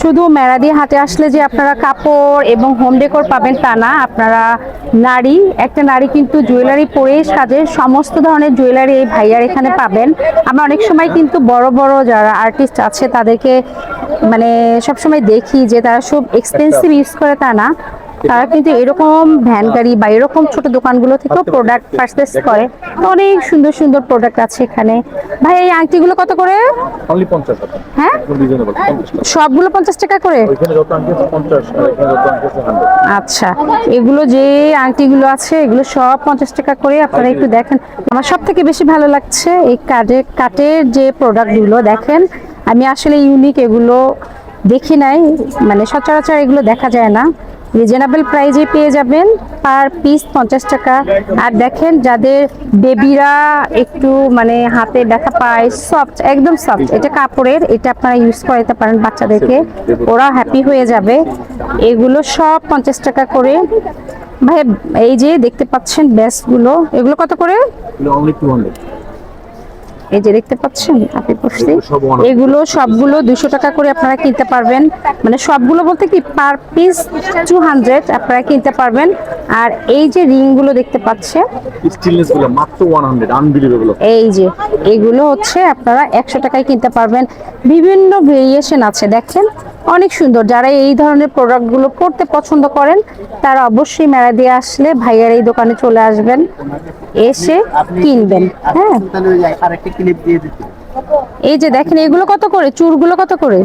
শুধু মেরাদি হাতে আসলে যে আপনারা কাপড় এবং হোম ডেকোর পাবেন তা না, আপনারা নারী, একটা নারী কিন্তু জুয়েলারি পরে সাজে সমস্ত ধরনের জুয়েলারি এই ভাইয়ার এখানে পাবেন। আমরা অনেক সময় কিন্তু বড় বড় যারা আর্টিস্ট আছে তাদেরকে মানে সবসময় দেখি যে তারা সব এক্সপেন্সিভ ইউজ করে তা না। তারা কিন্তু এরকম ভ্যান গাড়ি বা এরকম ছোট দোকানগুলো থেকেও প্রোডাক্ট পারচেস করে। অনেক সুন্দর সুন্দর প্রোডাক্ট আছে এখানে। ভাই এই আংটিগুলো কত করে? হ্যাঁ? সবগুলো পঞ্চাশ টাকা করে? আচ্ছা এগুলো যে আংটিগুলো আছে এগুলো সব পঞ্চাশ টাকা করে। আপনারা একটু দেখেন। আমার সব থেকে বেশি ভালো লাগছে এই কাঠের কাঠের যে প্রোডাক্টগুলো দেখেন। আমি আসলে ইউনিক এগুলো দেখি নাই। মানে সচরাচর এগুলো দেখা যায় না। রিজনেবল প্রাইজে পেয়ে যাবেন পার পিস পঞ্চাশ টাকা। আর দেখেন যাদের বেবিরা একটু মানে হাতে ব্যথা পায় সফট একদম সফট এটা কাপড়ের, এটা আপনারা ইউজ করাতে পারেন বাচ্চাদেরকে। ওরা হ্যাপি হয়ে যাবে। এগুলো সব পঞ্চাশ টাকা করে। ভাই এই যে দেখতে পাচ্ছেন ব্যাসগুলো, এগুলো কত করে? এই যে দেখতে পাচ্ছেন আপনি পড়ছি এগুলো সবগুলো দুশো টাকা করে আপনারা কিনতে পারবেন। মানে সবগুলো বলতে কি পার পিস টু হান্ড্রেড আপনারা কিনতে পারবেন। আর এই যে রিংগুলো দেখতে ওয়ান এই যে এগুলো হচ্ছে আপনারা একশো টাকায় কিনতে পারবেন। বিভিন্ন ভেরিয়েশন আছে দেখেন। অনেক সুন্দর। যারা এই ধরনের প্রোডাক্টগুলো পড়তে পছন্দ করেন তারা অবশ্যই মেলা দিয়ে আসলে ভাইয়ার এই দোকানে চলে আসবেন এসে কিনবেন। হ্যাঁ। এই যে দেখেন এগুলো কত করে? চুরগুলো কত করে?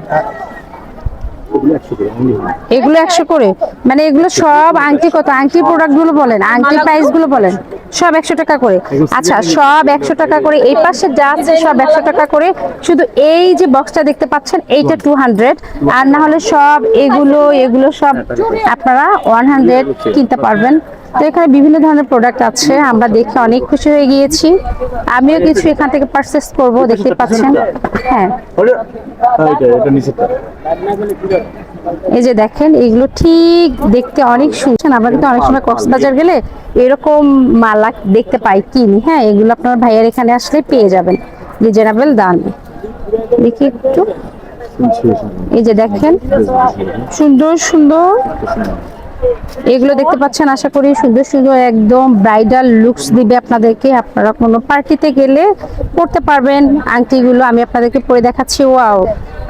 এগুলো একশো করে? মানে এগুলো সব আংটি কত? আংটি প্রোডাক্টগুলো বলেন আংটি প্রাইসগুলো বলেন সব একশো টাকা করে। আচ্ছা সব একশো টাকা করে এই পাশে যা আছে সব একশো টাকা করে। শুধু এই যে বক্সটা দেখতে পাচ্ছেন এইটা টু হান্ড্রেড আর না হলে সব এগুলো এগুলো সব আপনারা ওয়ান হান্ড্রেড কিনতে পারবেন। তো এখানে বিভিন্ন ধরনের প্রোডাক্ট আছে, আমরা দেখে অনেক খুশি হয়ে গিয়েছি। আমিও কিছু এখান থেকে পারচেস করব, দেখতে পাচ্ছেন। হ্যাঁ। এই যে দেখেন, এগুলো ঠিক দেখতে অনেক সুন্দর। আমরা কিন্তু অনেক সময় কক্সবাজার গেলে এরকম মালা দেখতে পাই, কিনি। হ্যাঁ এগুলো আপনার ভাইয়ের এখানে আসলে পেয়ে যাবেন। রিজনেবল দামে। দেখি একটু। এই যে দেখেন, সুন্দর সুন্দর। এগুলো দেখতে পাচ্ছেন, আশা করি সুন্দর সুন্দর একদম ব্রাইডাল লুকস দিবে আপনাদেরকে। আপনারা কোনো পার্টিতে গেলে পড়তে পারবেন। আংটিগুলো আমি আপনাদেরকে পরে দেখাচ্ছি। ওয়াও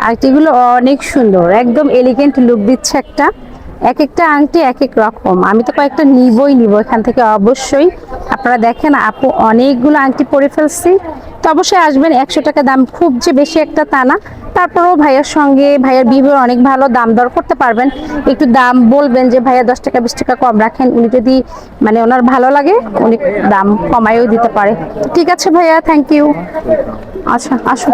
আংটিগুলো অনেক সুন্দর, একদম এলিগেন্ট লুক দিচ্ছে একটা। এক একটা আংটি এক এক রকম। আমি তো কয়েকটা নিবই, নিব এখান থেকে অবশ্যই। আপনারা দেখেন, আপু অনেকগুলো আংটি পরে ফেলছি। তো অবশ্যই আসবেন, একশো টাকা দাম খুব যে বেশি একটা তা না। তারপরেও ভাইয়ার সঙ্গে ভাইয়ার বিহেভিয়ার অনেক ভালো দাম দর করতে পারবেন। একটু দাম বলবেন যে, ভাইয়া দশ টাকা, বিশ টাকা কম রাখেন। উনি যদি মানে ওনার ভালো লাগে, উনি দাম কমায়ও দিতে পারে। ঠিক আছে ভাইয়া থ্যাংক ইউ আচ্ছা আসুন।